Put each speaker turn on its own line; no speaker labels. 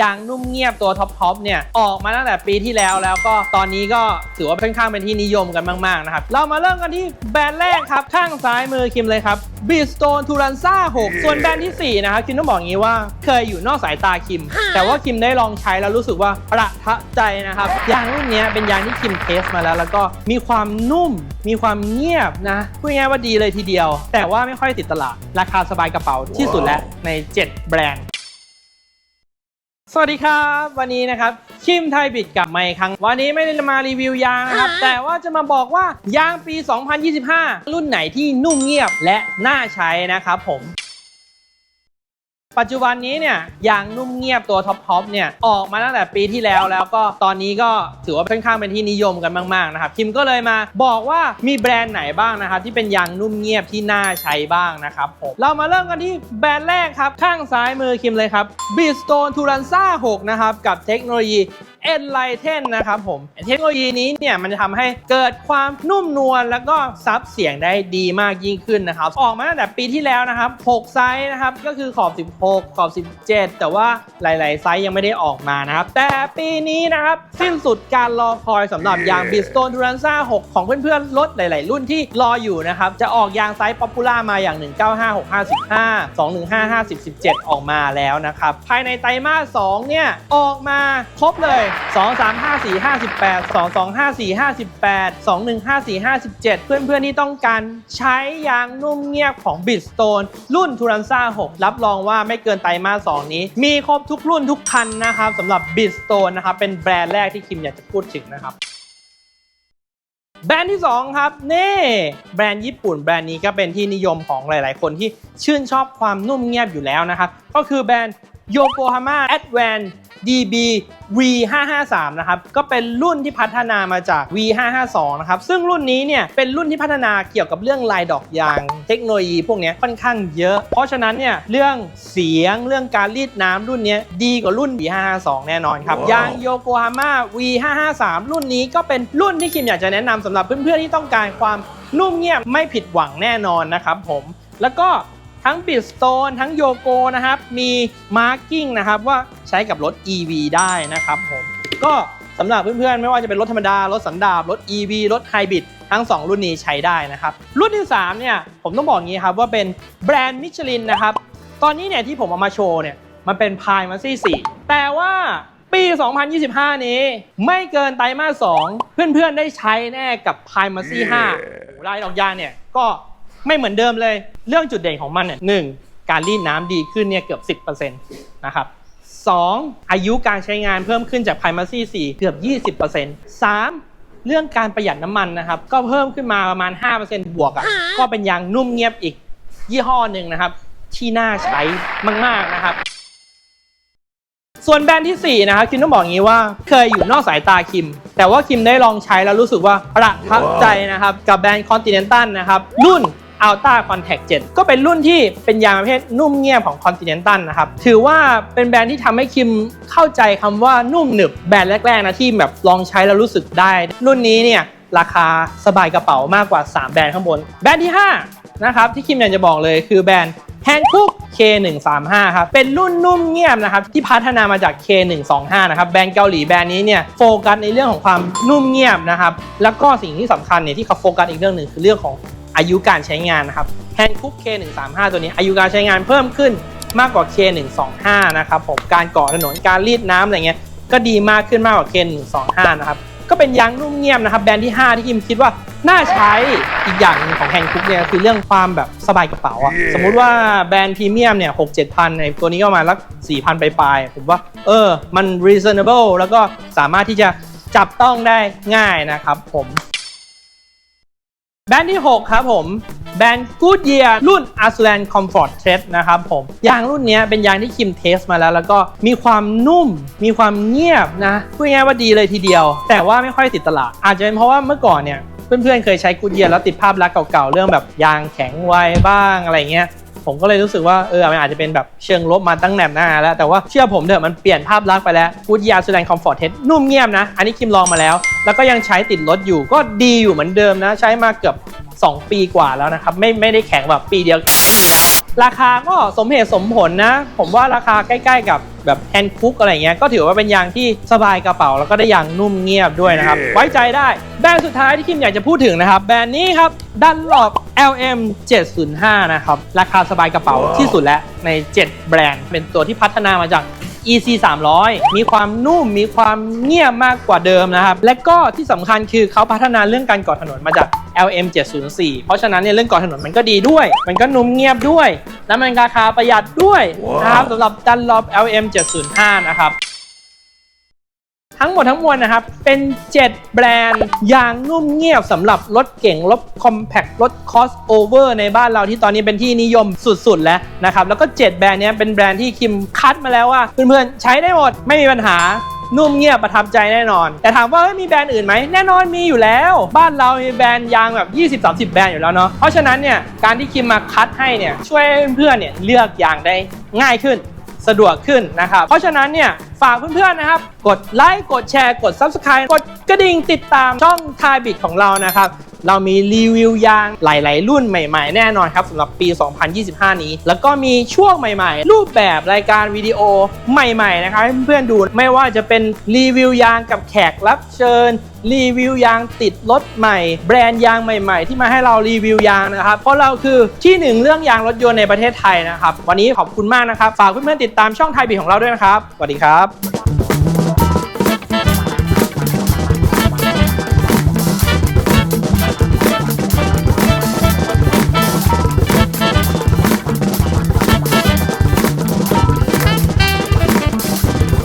ยางนุ่มเงียบตัวท็อปทอปเนี่ยออกมาตั้งแต่ปีที่แล้วแล้วก็ตอนนี้ก็ถือว่าค่อนข้างเป็นที่นิยมกันมากๆนะครับเรามาเริ่มกันที่แบรนด์แรกครับ ข้างซ้ายมือคิมเลยครับ b r i s t o n e Turanza 6ส่วนแบรนด์ที่ 4 นะครับคิมต้องบอกอย่างนี้ว่าเคยอยู่นอกสายตาคิม แต่ว่าคิมได้ลองใช้แล้วรู้สึกว่าประทับใจนะครับยางรุ่นเนี้ยเป็นยางที่คิมเทสมาแล้ว แล้วก็มีความนุ่มมีความเงียบนะพูดง่ายๆว่าดีเลยทีเดียว แต่ว่าไม่ค่อยติดตลาดราคาสบายกระเป๋าที่สุดแล้วใน 7 แบรนด์ สวัสดีครับ วันนี้นะครับคิมไทยบิดกลับมาอีกครั้ง วันนี้ไม่ได้มารีวิวยางนะครับ แต่ว่าจะมาบอกว่ายางปี 2025 รุ่นไหนที่นุ่มเงียบและน่าใช้นะครับผม ปัจจุบันนี้เนี่ยยางนุ่มเงียบตัวท็อปท็อปเนี่ยออกมาตั้งแต่ปีที่แล้วแล้วก็ตอนนี้ก็ถือว่าค่อนข้างเป็นที่นิยมกันมากๆนะครับคิมก็เลยมาบอกว่ามีแบรนด์ไหนบ้างนะครับที่เป็นยางนุ่มเงียบที่น่าใช้บ้างนะครับผมเรามาเริ่มกันที่แบรนด์แรกครับข้างซ้ายมือคิมเลยครับ b r i s t o n e Turanza 6นะครับกับเทคโนโลยี Enlighten นะครับผมเทคโนโลยีนี้เนี่ยมันจะทำให้เกิดความนุ่มนวลแล้วก็ซับเสียงได้ดีมากยิ่งขึ้นนะครับ ออกมาตั้งแต่ปีที่แล้วนะครับ 6 ไซส์นะครับ ก็คือขอบ 16 ขอบ 17 แต่ว่าหลาย ๆ ไซส์ยังไม่ได้ออกมานะครับ แต่ปีนี้นะครับสิ้นสุดการรอคอยสำหรับยาง Bridgestone Turanza 6 ของเพื่อน ๆ รถหลาย ๆ รุ่นที่รออยู่นะครับ จะออกยางไซส์ป๊อปปูล่ามาอย่าง 195 655 215 50 17 ออกมาแล้วนะครับ ภายในไตรมาส2เนี่ยออกมาครบเลย2 3 5 4 58 2 2 5 4 58 2 1 5 4 57 เพื่อนๆที่ต้องการใช้ยางนุ่มเงียบของ Bridgestone รุ่น Turanza 6รับรองว่าไม่เกินไตรมาส2นี้ มีครบทุกรุ่นทุกคันนะครับสำหรับ Bridgestone นะครับเป็นแบรนด์แรกที่คิมอยากจะพูดถึงนะครับแบรนด์ที่ 2 ครับนี่แบรนด์ญี่ปุ่นแบรนด์นี้ก็เป็นที่นิยมของหลาย ๆ คนที่ชื่นชอบความนุ่มเงียบอยู่แล้วนะครับ ก็คือแบรนด์ Yokohama Advance DB V553 นะครับ ก็เป็นรุ่นที่พัฒนามาจาก V552 นะครับ ซึ่งรุ่นนี้เนี่ย เป็นรุ่นที่พัฒนาเกี่ยวกับเรื่องลายดอกยาง เทคโนโลยีพวกเนี้ยค่อนข้างเยอะ เพราะฉะนั้นเนี่ย เรื่องเสียง เรื่องการรีดน้ำรุ่นเนี้ยดีกว่ารุ่น V552 แน่นอนครับ
ว้าว
ยางโยโกฮาม่า V553 รุ่นนี้ก็เป็นรุ่นที่คิมอยากจะแนะนำสำหรับเพื่อนๆที่ต้องการความนุ่มเงียบไม่ผิดหวังแน่นอนนะครับผม แล้วก็ ทั้งบิสโตนทั้งโยโกนะครับ มีมาร์กิ้งนะครับว่าใช้กับรถ EV ได้นะครับผมก็สำหรับเพื่อนๆ ไม่ว่าจะเป็นรถธรรมดา รถสันดาปรถ EV รถไฮบริดทั้ง 2 รุ่นนี้ใช้ได้นะครับ รุ่นที่ 3 เนี่ย ผมต้องบอกงี้ครับว่าเป็นแบรนด์มิชลินนะครับ ตอนนี้เนี่ยที่ผมเอามาโชว์เนี่ย มันเป็นพายมาซี่4แต่ว่าปี 2025 นี้ไม่เกินไตรมาส2เพื่อนๆ ได้ใช้แน่กับพายมาซี่5รายดอกยางเนี่ยก็ ไม่เหมือนเดิมเลย เรื่องจุดเด่นของมันเนี่ยหนึ่งการรีดน้ำดีขึ้นเนี่ยเกือบ 10%นะครับ 2. อายุการใช้งานเพิ่มขึ้นจาก Primacy 4 เกือบ 20% 3. เรื่องการประหยัดน้ำมันนะครับ ก็เพิ่มขึ้นมาประมาณ 5%บวกอะ่ะก็เป็นยางนุ่มเงียบอีกยี่ห้อหนึ่งนะครับ ที่น่าใช้มาก ๆ นะครับ ส่วนแบรนด์ที่ 4 นะครับคิมต้องบอกอย่างนี้ว่าเคยอยู่นอกสายตาคิม แต่ว่าคิมได้ลองใช้แล้วรู้สึกว่าประทับใจนะครับ กับแบรนด์ Continental นะครับ รุ่น Alta Contact 7 ก็เป็นรุ่นที่เป็นยางประเภทนุ่มเงียบของ Continental นะครับ ถือว่าเป็นแบรนด์ที่ทำให้คิมเข้าใจคำว่านุ่มหนึบแบรนด์แรกๆนะที่แบบลองใช้แล้วรู้สึกได้ รุ่นนี้เนี่ยราคาสบายกระเป๋ามากกว่า 3 แบรนด์ข้างบน แบรนด์ที่ 5 นะครับที่คิมอยากจะบอกเลยคือแบรนด์ Hankook K135 ครับ เป็นรุ่นนุ่มเงียบนะครับ ที่พัฒนามาจาก K125 นะครับ แบรนด์เกาหลีแบรนด์นี้เนี่ยโฟกัสในเรื่องของความนุ่มเงียบนะครับ แล้วก็สิ่งที่สำคัญเนี่ยที่เขาโฟกัสอีกเรื่องหนึ่งคือเรื่องของ อายุการใช้งานนะครับ Hankook K135 ตัวนี้อายุการใช้งานเพิ่มขึ้นมากกว่า K125 นะครับผมการเกาะถนนการรีดน้ำอะไรเงี้ยก็ดีมากขึ้นมากกว่า K125 นะครับก็เป็นยางนุ่มเงียบนะครับแบรนด์ที่ 5 ที่คิมคิดว่าน่าใช้อีกอย่างหนึ่งของแฮนคุกเนี่ยคือเรื่องความแบบสบายกระเป๋าอะ
Yeah.
สมมุติว่าแบรนด์พรีเมียมเนี่ยหกเจ็ดพันในตัวนี้ก็มาลักสี่พันปลายๆผมว่า เออ มัน reasonable แล้วก็สามารถที่จะจับต้องได้ง่ายนะครับผม แบรนด์ที่ 6 ครับผมแบรนด์ Goodyear รุ่น a s l a n Comfort t r e a d นะครับผมยางรุ่นนี้เป็นยางที่คิมเทสมาแล้ว แล้วก็มีความนุ่ม มีความเงียบนะพูดง่ายว่าดีเลยทีเดียว แต่ว่าไม่ค่อยติดตลาด อาจจะเป็นเพราะว่าเมื่อก่อนเนี่ยเพื่อนๆเคยใช้กูดเยียแล้วติดภาพลักษณ์เก่าๆ เรื่องแบบยางแข็งไวบ้างอะไรเงี้ย ผมก็เลยรู้สึกว่าเออมันอาจจะเป็นแบบเชิงลบมาตั้งแนบหน้าแล้ว แต่ว่าเชื่อผมเถอะมันเปลี่ยนภาพลักษณ์ไปแล้ว Goodyear s l a n Comfort Test นุ่มเงียบนะ อันนี้คิมลองมาแล้ว แล้วก็ยังใช้ติดรถอยู่ก็ดีอยู่เหมือนเดิมนะ ใช้มาเกือบ 2 ปีกว่าแล้วนะครับไม่ไม่ได้แข็งแบบปีเดียว ราคาก็สมเหตุสมผลนะ ผมว่าราคาใกล้ๆกับแบบแฮนด์คุกอะไรเงี้ยก็ถือว่าเป็นยางที่สบายกระเป๋า แล้วก็ได้ยางนุ่มเงียบด้วยนะครับ ไว้ใจได้แบรนด์สุดท้ายที่คิมอยากจะพูดถึงนะครับ แบรนด์นี้ครับดันหลอก LM 705นะครับราคาสบายกระเป๋าที่สุดแล้วใน 7 แบรนด์ เป็นตัวที่พัฒนามาจาก EC 300 มีความนุ่มมีความเงียบมากกว่าเดิมนะครับ และก็ที่สำคัญคือเขาพัฒนาเรื่องการก่อถนนมาจาก LM 704เพราะฉะนั้นเนี่ยเรื่องก่อถนนมันก็ดีด้วย มันก็นุ่มเงียบด้วย แล้วมันราคาประหยัดด้วยนะครับสำหรับดันลอ LM 705นะครับทั้งหมดทั้งมวลนะครับ เป็น 7 แบรนด์ยางนุ่มเงียบสำหรับรถเก่งรถคอมแพครถคอสโอเวอร์ในบ้านเราที่ตอนนี้เป็นที่นิยมสุดๆ แล้วนะครับ แล้วก็ 7 แบรนด์เนี้ยเป็นแบรนด์ที่คิมคัดมาแล้วว่า เพื่อนๆ ใช้ได้หมดไม่มีปัญหา นุ่มเงียบประทับใจแน่นอน แต่ถามว่ามีแบรนด์อื่นไหมแน่นอนมีอยู่แล้ว บ้านเรามีแบรนด์ยางแบบ 20-30 แบรนด์อยู่แล้วเนาะเพราะฉะนั้นเนี่ยการที่คิมมาคัดให้เนี่ยช่วยเพื่อนๆเนี่ยเลือกยางได้ง่ายขึ้นสะดวกขึ้นนะครับ เพราะฉะนั้นเนี่ยฝากเพื่อนๆนะครับ กดไลค์ กดแชร์ กด Subscribe กดกระดิ่งติดตามช่องทายบิดของเรานะครับ เรามีรีวิวยางหลาย ๆ รุ่นใหม่ ๆ แน่นอนครับสำหรับปี 2025 นี้ แล้วก็มีช่วงใหม่ ๆ รูปแบบรายการวิดีโอใหม่ ๆ นะครับให้เพื่อนๆดูไม่ว่าจะเป็นรีวิวยางกับแขกรับเชิญรีวิวยางติดรถใหม่ แบรนด์ยางใหม่ๆ ที่มาให้เรารีวิวยางนะครับ เพราะเราคือที่หนึ่งเรื่องยางรถยนต์ในประเทศไทยนะครับ วันนี้ขอบคุณมากนะครับ ฝากเพื่อนๆติดตามช่องไทยบีของเราด้วยนะครับสวัสดีครับ